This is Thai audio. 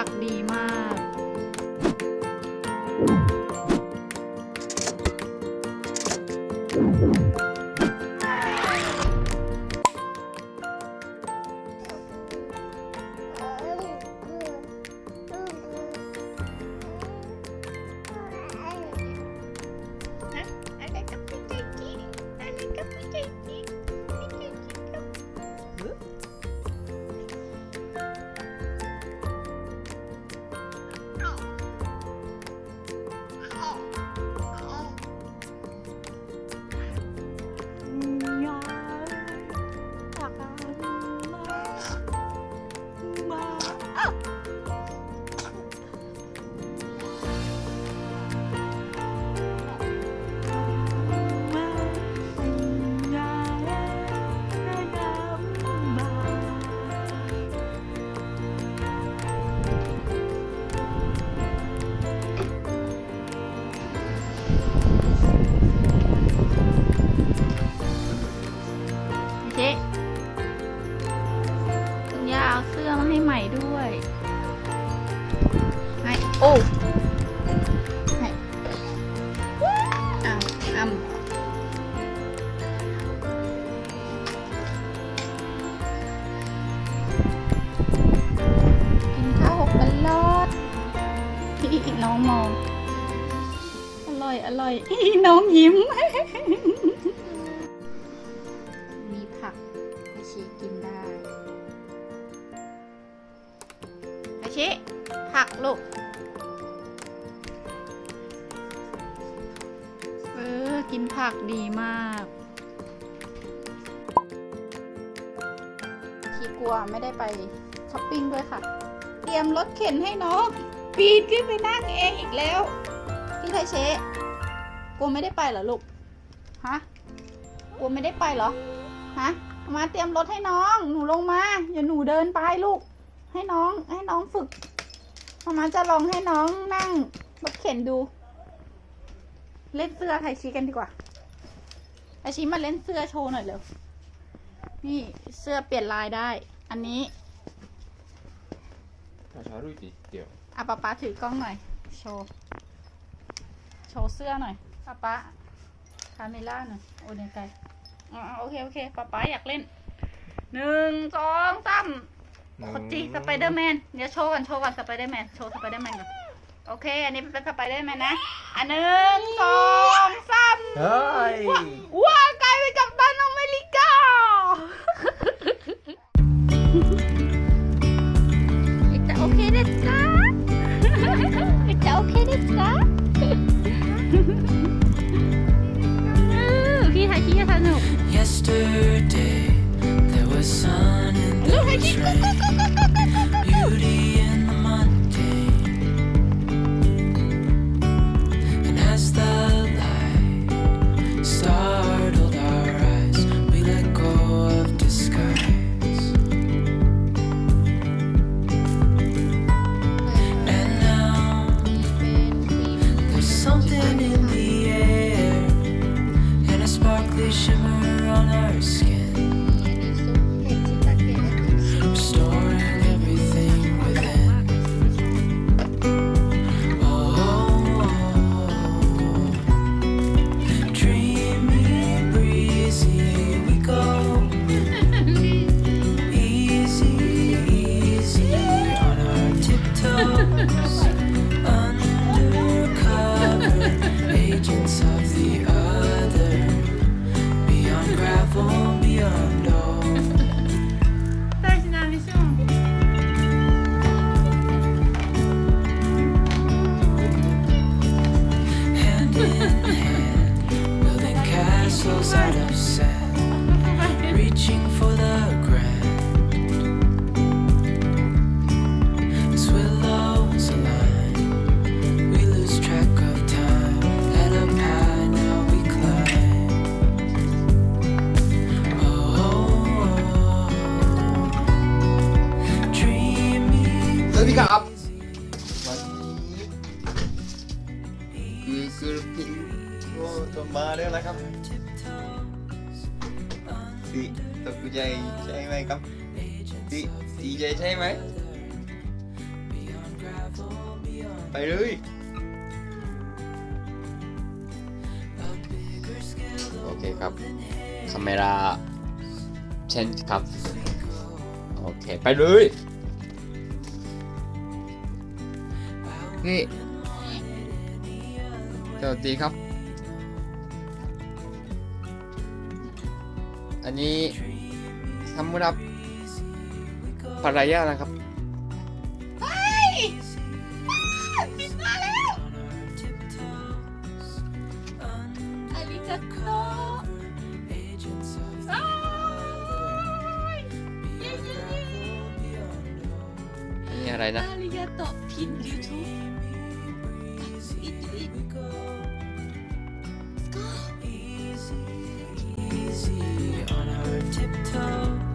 ากดี น้องมอง อร่อย อร่อย น้องยิ้ม มีผักให้ชีกินได้ให้ชีผักลูก เออ กินผักดีมากชีกลัวไม่ได้ไปช้อปปิ้งด้วยค่ะ เตรียมรถเข็นให้น้อง ปีนขึ้นไปนั่งเองอีกแล้ว พี่ไทเชะกลัวไม่ได้ไปเหรอลูก ฮะกลัวไม่ได้ไปเหรอ ฮะ มาเตรียมรถให้น้อง หนูลงมา อย่าหนูเดินไปลูก ให้น้อง ให้น้องฝึกมามาจะลองให้น้องนั่งรถเข็นดู เล่นเสื้อไทชีกันดีกว่าไทชีมาเล่นเสื้อโชว์หน่อยเร็ว นี่เสื้อเปลี่ยนลายได้ อันนี้ ช้าๆลุดิเดียวอะป๊าป๊าถือกล้องหน่อย โชว์ โชว์เสื้อหน่อยป๊าป๊าคาเมล่าหน่อยโอ้เดนไกอ๋อโอเคโอเคป๊าป๊าอยากเล่นหนึ่งสองสามโคจิสไปเดอร์แมนเดี๋ยวโชว์กันโชว์กันสไปเดอร์แมนโชว์สไปเดอร์แมนก่อนโอเค อันนี้เป็นสไปเดอร์แมนนะ อันหนึ่งสองสามเฮ้ย Yeah. คือคือพิงโอ้จะมาแล้วนะครับดีตกใจใช่ไหมครับดีดีใจใช่ไหมไปเลยโอเคครับคาเมราเชนครับโอเค ไปเลยนี่ สวัสดีครับ อันนี้สำหรับภรรยานะครับเฮ้ยปิดมาแล้วอาริกาโตอ้ายเย้เย้เย้อันนี้อะไรนะอาริกาโตพินยูทูบอิดอิด tiptoe.